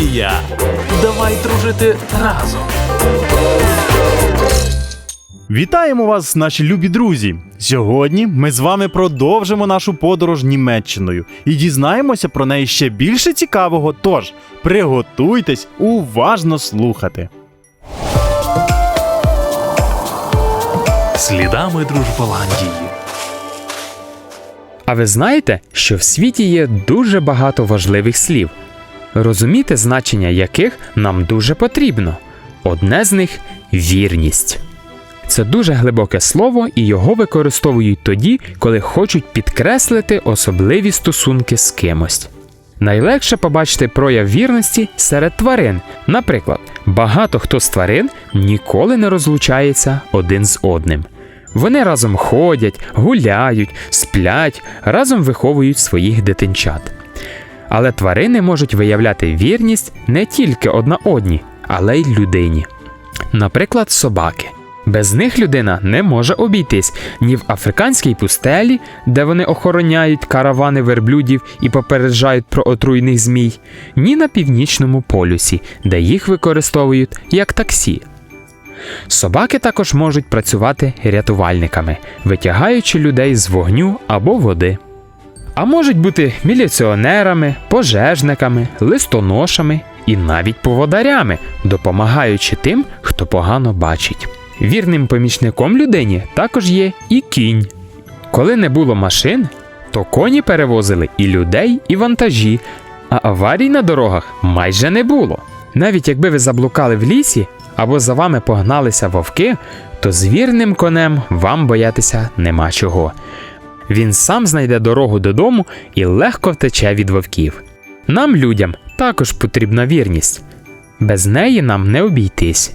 Голландія. Давай дружити разом. Вітаємо вас, наші любі друзі! Сьогодні ми з вами продовжимо нашу подорож Німеччиною і дізнаємося про неї ще більше цікавого. Тож приготуйтесь уважно слухати. Слідами Дружболандії. А ви знаєте, що в світі є дуже багато важливих слів, розуміти значення яких нам дуже потрібно. Одне з них вірність. Це дуже глибоке слово, і його використовують тоді, коли хочуть підкреслити особливі стосунки з кимось. Найлегше побачити прояв вірності серед тварин. Наприклад, багато хто з тварин ніколи не розлучається один з одним. Вони разом ходять, гуляють, сплять, разом виховують своїх дитинчат. Але тварини можуть виявляти вірність не тільки одна одній, але й людині. Наприклад, собаки. Без них людина не може обійтись ні в африканській пустелі, де вони охороняють каравани верблюдів і попереджають про отруйних змій, ні на північному полюсі, де їх використовують як таксі. Собаки також можуть працювати рятувальниками, витягаючи людей з вогню або води. А можуть бути міліціонерами, пожежниками, листоношами і навіть поводарями, допомагаючи тим, хто погано бачить. Вірним помічником людині також є і кінь. Коли не було машин, то коні перевозили і людей, і вантажі, а аварій на дорогах майже не було. Навіть якби ви заблукали в лісі або за вами погналися вовки, то з вірним конем вам боятися нема чого. Він сам знайде дорогу додому і легко втече від вовків. Нам, людям, також потрібна вірність. Без неї нам не обійтись.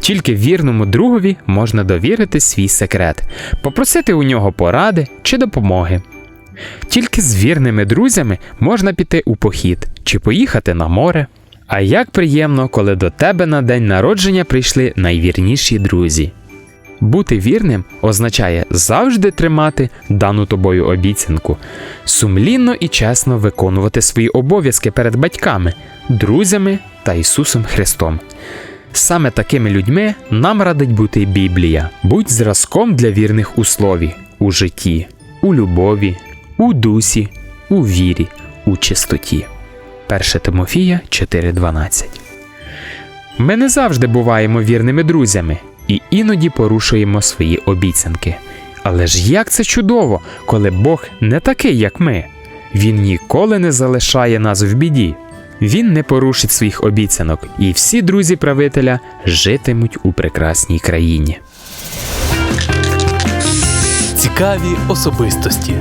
Тільки вірному другові можна довірити свій секрет, попросити у нього поради чи допомоги. Тільки з вірними друзями можна піти у похід чи поїхати на море. А як приємно, коли до тебе на день народження прийшли найвірніші друзі. Бути вірним означає завжди тримати дану тобою обіцянку, сумлінно і чесно виконувати свої обов'язки перед батьками, друзями та Ісусом Христом. Саме такими людьми нам радить бути Біблія. Будь зразком для вірних у слові, у житті, у любові, у дусі, у вірі, у чистоті. 1 Тимофія 4:12 Ми не завжди буваємо вірними друзями і іноді порушуємо свої обіцянки. Але ж як це чудово, коли Бог не такий, як ми. Він ніколи не залишає нас в біді. Він не порушить своїх обіцянок, і всі друзі правителя житимуть у прекрасній країні. Цікаві особистості.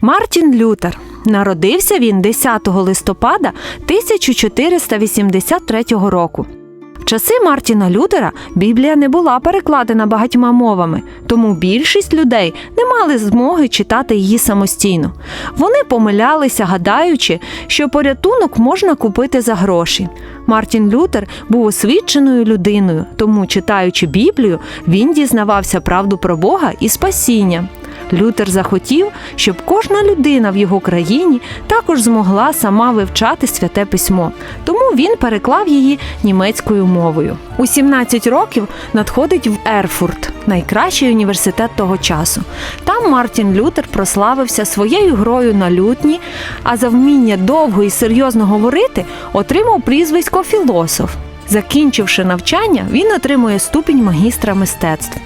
Мартін Лютер. Народився він 10 листопада 1483 року. Часи Мартіна Лютера Біблія не була перекладена багатьма мовами, тому більшість людей не мали змоги читати її самостійно. Вони помилялися, гадаючи, що порятунок можна купити за гроші. Мартін Лютер був освіченою людиною, тому, читаючи Біблію, він дізнавався правду про Бога і спасіння. Лютер захотів, щоб кожна людина в його країні також змогла сама вивчати святе письмо, тому він переклав її німецькою мовою. У 17 років надходить в Ерфурт, найкращий університет того часу. Там Мартін Лютер прославився своєю грою на лютні, а за вміння довго і серйозно говорити отримав прізвисько філософ. Закінчивши навчання, він отримує ступінь магістра мистецтв.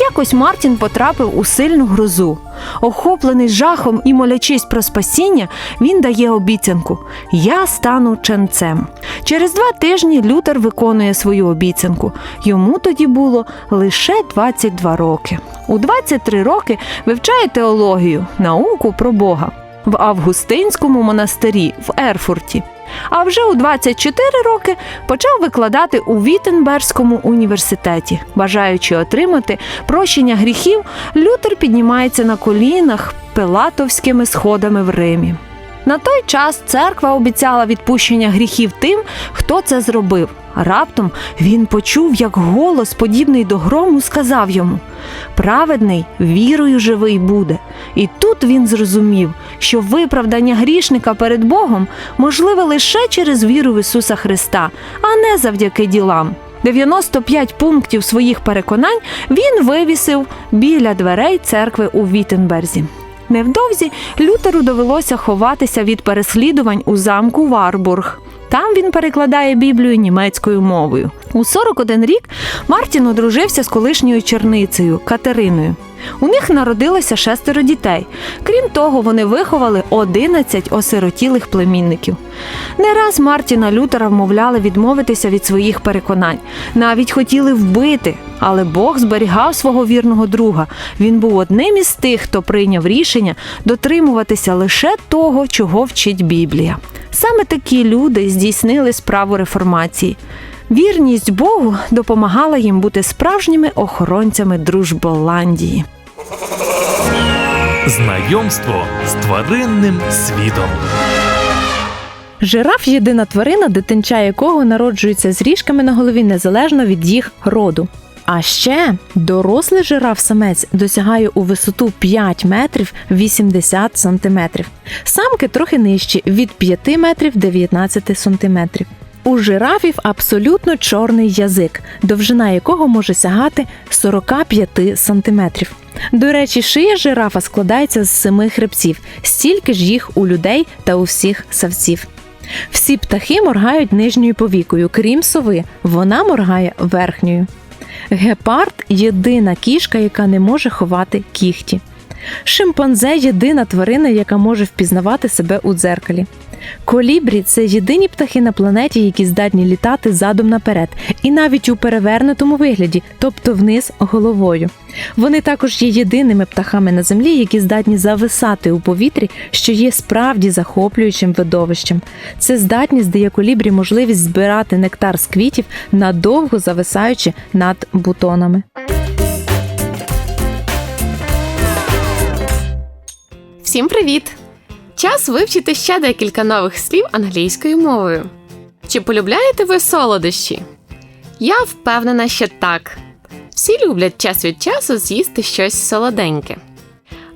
Якось Мартін потрапив у сильну грозу. Охоплений жахом і молячись про спасіння, він дає обіцянку: Я стану ченцем. Через два тижні Лютер виконує свою обіцянку. Йому тоді було лише 22 роки. У 23 роки вивчає теологію, науку про Бога в Августинському монастирі в Ерфурті. А вже у 24 роки почав викладати у Віттенберзькому університеті. Бажаючи отримати прощення гріхів, Лютер піднімається на колінах пилатовськими сходами в Римі. На той час церква обіцяла відпущення гріхів тим, хто це зробив. Раптом він почув, як голос, подібний до грому, сказав йому: Праведний вірою живий буде. І тут він зрозумів, що виправдання грішника перед Богом можливе лише через віру в Ісуса Христа, а не завдяки ділам. 95 пунктів своїх переконань він вивісив біля дверей церкви у Віттенберзі. Невдовзі Лютеру довелося ховатися від переслідувань у замку Варбург. Там він перекладає Біблію німецькою мовою. У 41 рік Мартін одружився з колишньою черницею Катериною. У них народилося шестеро дітей. Крім того, вони виховали 11 осиротілих племінників. Не раз Мартіна Лютера вмовляли відмовитися від своїх переконань, навіть хотіли вбити, але Бог зберігав свого вірного друга. Він був одним із тих, хто прийняв рішення дотримуватися лише того, чого вчить Біблія. Саме такі люди здійснили справу реформації. Вірність Богу допомагала їм бути справжніми охоронцями Дружболандії. Знайомство з тваринним світом. Жираф єдина тварина, дитинча якого народжується з ріжками на голові незалежно від їх роду. А ще дорослий жираф-самець досягає у висоту 5 метрів 80 сантиметрів. Самки трохи нижчі від 5 метрів 19 сантиметрів. У жирафів абсолютно чорний язик, довжина якого може сягати 45 сантиметрів. До речі, шия жирафа складається з семи хребців, стільки ж їх у людей та у всіх савців. Всі птахи моргають нижньою повікою, крім сови, вона моргає верхньою. Гепард єдина кішка, яка не може ховати кіхті. Шимпанзе єдина тварина, яка може впізнавати себе у дзеркалі. Колібрі це єдині птахи на планеті, які здатні літати задом наперед, і навіть у перевернутому вигляді, тобто вниз головою. Вони також є єдиними птахами на землі, які здатні зависати у повітрі, що є справді захоплюючим видовищем. Це здатність дає колібрі можливість збирати нектар з квітів, надовго зависаючи над бутонами. Всім привіт! Час вивчити ще декілька нових слів англійською мовою. Чи полюбляєте ви солодощі? Я впевнена, що так. Всі люблять час від часу з'їсти щось солоденьке.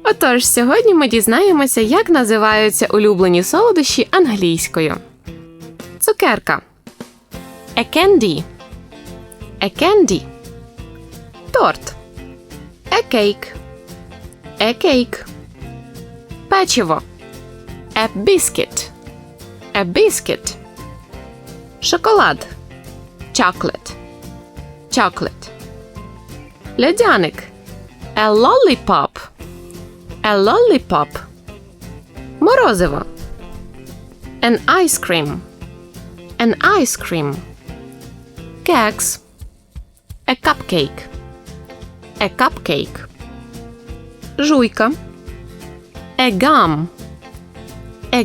Отож, сьогодні ми дізнаємося, як називаються улюблені солодощі англійською. Цукерка. A candy. A candy. Торт. A cake. A cake. Печиво. A biscuit. A biscuit. Шоколад. Chocolate. Chocolate. Льодяник. A lollipop. A lollipop. Морозиво. An ice cream. An ice cream. Кекс. A cupcake. A cupcake. Жуйка. A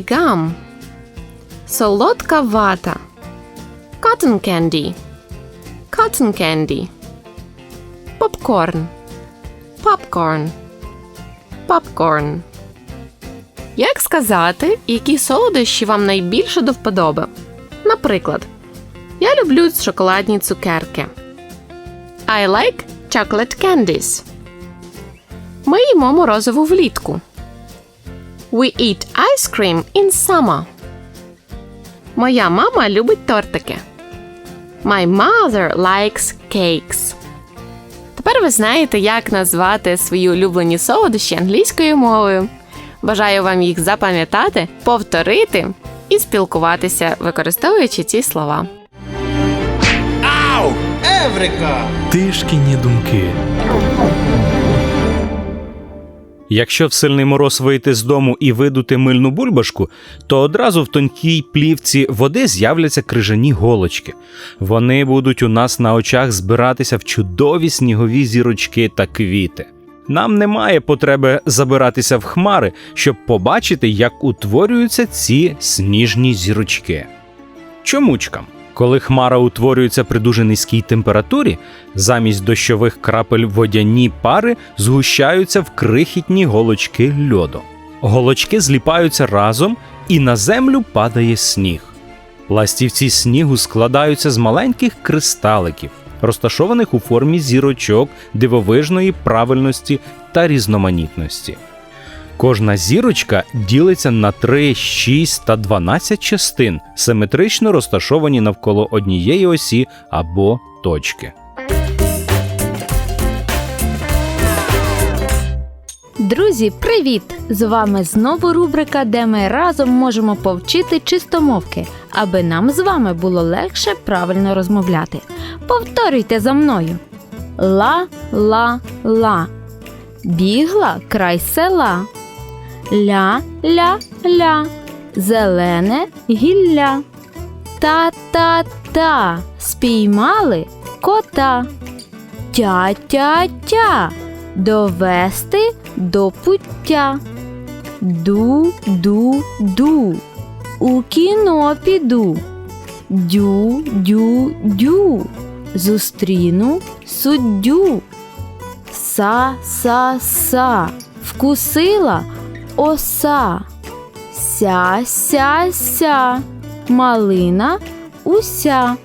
gum. Солодка вата. Cotton candy. Cotton candy. Попкорн. Popcorn. Popcorn. Як сказати, які солодощі вам найбільше до вподоби? Наприклад, я люблю шоколадні цукерки. I like chocolate candies. Ми їмо морозиво влітку. We eat ice cream in summer. Моя мама любить тортики. My mother likes cakes. Тепер ви знаєте, як назвати свої улюблені солодощі англійською мовою. Бажаю вам їх запам'ятати, повторити і спілкуватися, використовуючи ці слова. Еврика! Тишкіні думки. Якщо в сильний мороз вийти з дому і видути мильну бульбашку, то одразу в тонкій плівці води з'являться крижані голочки. Вони будуть у нас на очах збиратися в чудові снігові зірочки та квіти. Нам немає потреби забиратися в хмари, щоб побачити, як утворюються ці сніжні зірочки. Чомучкам? Коли хмара утворюється при дуже низькій температурі, замість дощових крапель водяні пари згущаються в крихітні голочки льоду. Голочки зліпаються разом, і на землю падає сніг. Ластівці снігу складаються з маленьких кристаликів, розташованих у формі зірочок дивовижної правильності та різноманітності. Кожна зірочка ділиться на 3, 6 та 12 частин, симетрично розташовані навколо однієї осі або точки. Друзі, привіт! З вами знову рубрика, де ми разом можемо повчити чистомовки, аби нам з вами було легше правильно розмовляти. Повторюйте за мною. Ла, ла, ла. Бігла край села. Ля, ля, ля. Зелене гілля. Та-та-та. Спіймали кота. Тя-тя-тя. Довести до пуття. Ду, ду, ду. У кіно піду. Дю, дю, дю. Зустріну суддю. Са, са, са. Вкусила оса. Ся, ся, ся. Малина уся.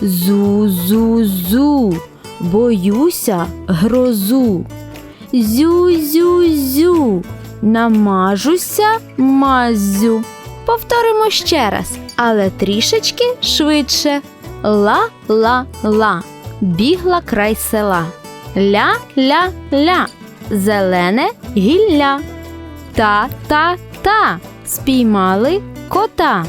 Зу, зу, зу. Боюся грозу. Зю, зю, зю. Намажуся маззю. Повторимо ще раз, але трішечки швидше. Ла, ла, ла. Бігла край села. Ля, ля, ля. Зелене гілля. Та, та, та. Спіймали кота.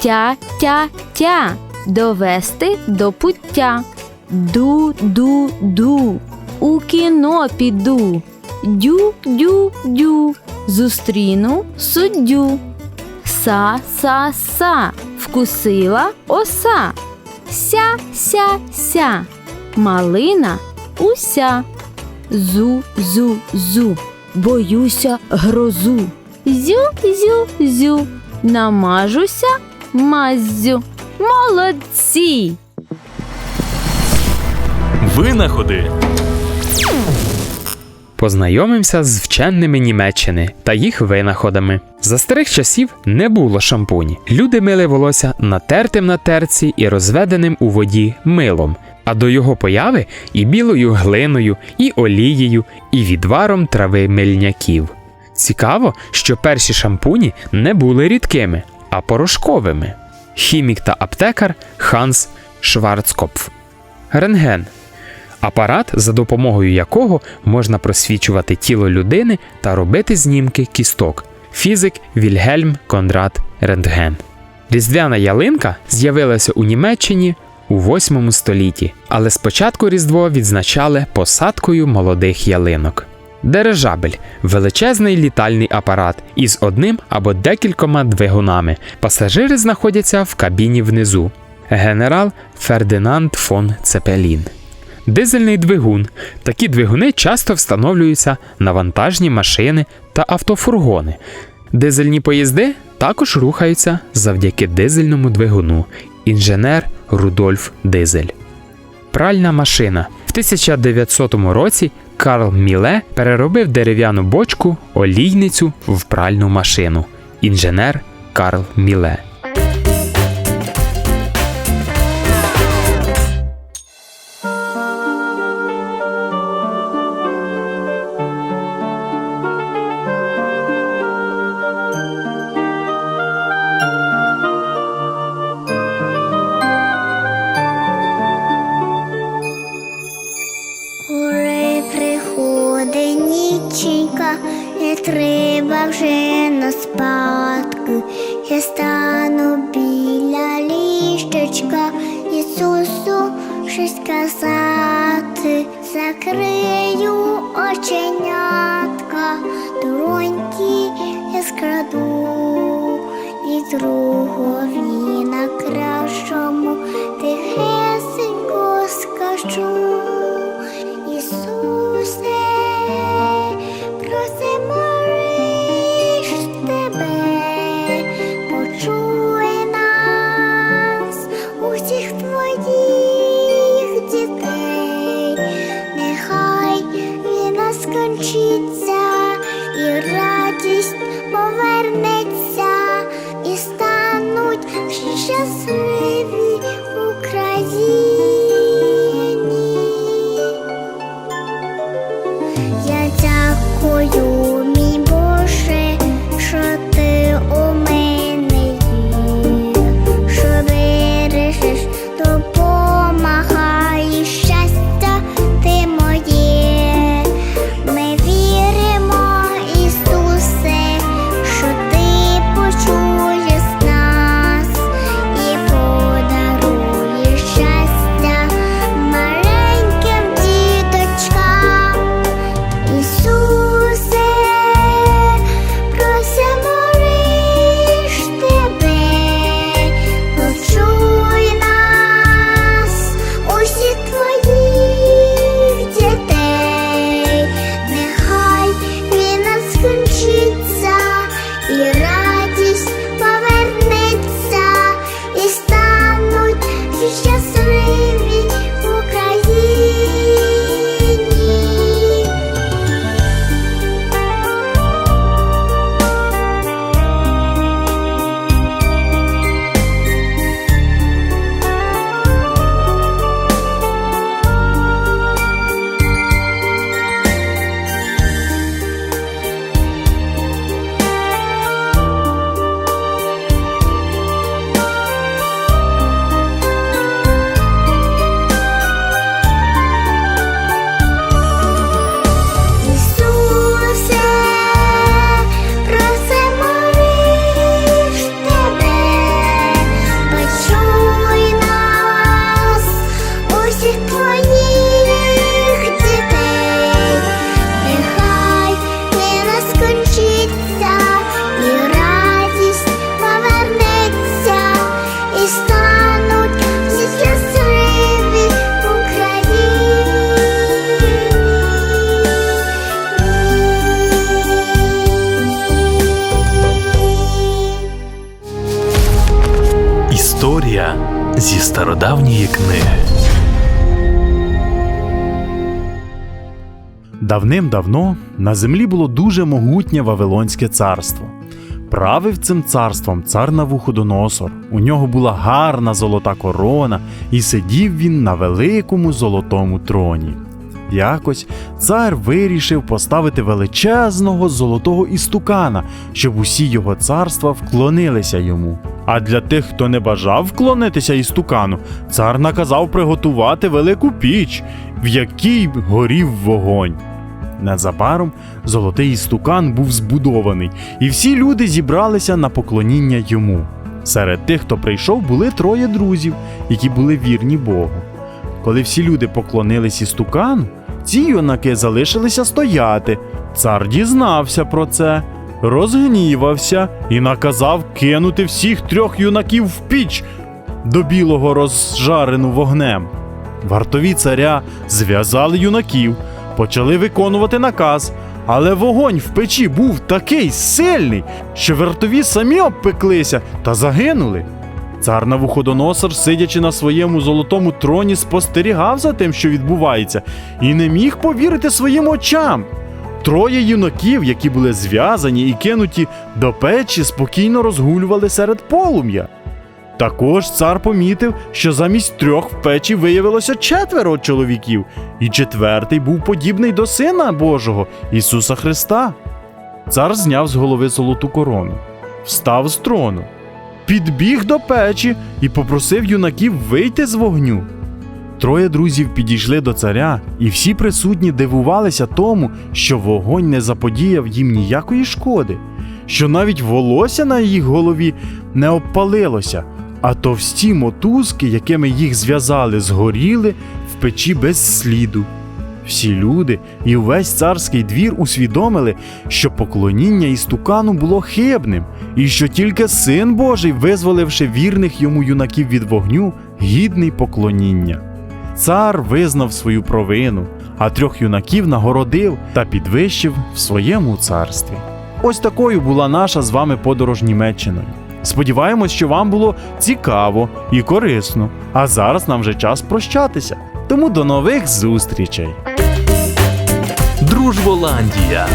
Тя, тя, тя. Довести до пуття. Ду, ду, ду. У кіно піду. Дю, дю, дю. Зустріну суддю. Са, са, са. Вкусила оса. Ся, ся, ся. Малина уся. Зу, зу, зу. Боюся грозу. Зю, зю, зю. Намажуся маззю. Молодці! Винаходи. Познайомимося з вченими Німеччини та їх винаходами. За старих часів не було шампуні. Люди мили волосся натертим на терці і розведеним у воді милом. А до його появи і білою глиною, і олією, і відваром трави мельняків. Цікаво, що перші шампуні не були рідкими, а порошковими. Хімік та аптекар Ханс Шварцкопф. Рентген апарат, за допомогою якого можна просвічувати тіло людини та робити знімки кісток. Фізик Вільгельм Конрад Рентген. Різдвяна ялинка з'явилася у Німеччині у 8 столітті, але спочатку Різдво відзначали посадкою молодих ялинок. Дирижабель величезний літальний апарат із одним або декількома двигунами. Пасажири знаходяться в кабіні внизу. Генерал Фердинанд фон Цепелін. Дизельний двигун. Такі двигуни часто встановлюються на вантажні машини та автофургони. Дизельні поїзди також рухаються завдяки дизельному двигуну. Інженер Рудольф Дизель. Пральна машина. В 1900 році Карл Міле переробив дерев'яну бочку, олійницю в пральну машину. Інженер Карл Міле. Я скраду, і другові на кращому тихесенько скажу. precious raven. Давним-давно на землі було дуже могутнє Вавилонське царство. Правив цим царством цар Навуходоносор. У нього була гарна золота корона, і сидів він на великому золотому троні. Якось цар вирішив поставити величезного золотого істукана, щоб усі його царства вклонилися йому. А для тих, хто не бажав вклонитися істукану, цар наказав приготувати велику піч, в якій горів вогонь. Незабаром золотий істукан був збудований, і всі люди зібралися на поклоніння йому. Серед тих, хто прийшов, були троє друзів, які були вірні Богу. Коли всі люди поклонились істукану, ці юнаки залишилися стояти. Цар дізнався про це, розгнівався і наказав кинути всіх трьох юнаків в піч до білого розжарену вогнем. Вартові царя зв'язали юнаків, почали виконувати наказ, але вогонь в печі був такий сильний, що вартові самі обпеклися та загинули. Цар Навуходоносор, сидячи на своєму золотому троні, спостерігав за тим, що відбувається, і не міг повірити своїм очам. Троє юнаків, які були зв'язані і кинуті до печі, спокійно розгулювали серед полум'я. Також цар помітив, що замість трьох в печі виявилося четверо чоловіків, і четвертий був подібний до Сина Божого Ісуса Христа. Цар зняв з голови золоту корону, встав з трону, підбіг до печі і попросив юнаків вийти з вогню. Троє друзів підійшли до царя, і всі присутні дивувалися тому, що вогонь не заподіяв їм ніякої шкоди, що навіть волосся на їх голові не обпалилося, а товсті мотузки, якими їх зв'язали, згоріли в печі без сліду. Всі люди і увесь царський двір усвідомили, що поклоніння істукану було хибним, і що тільки син Божий, визволивши вірних йому юнаків від вогню, гідний поклоніння. Цар визнав свою провину, а трьох юнаків нагородив та підвищив в своєму царстві. Ось такою була наша з вами подорож Німеччиною. Сподіваємось, що вам було цікаво і корисно. А зараз нам вже час прощатися. Тому до нових зустрічей! Дружболандія.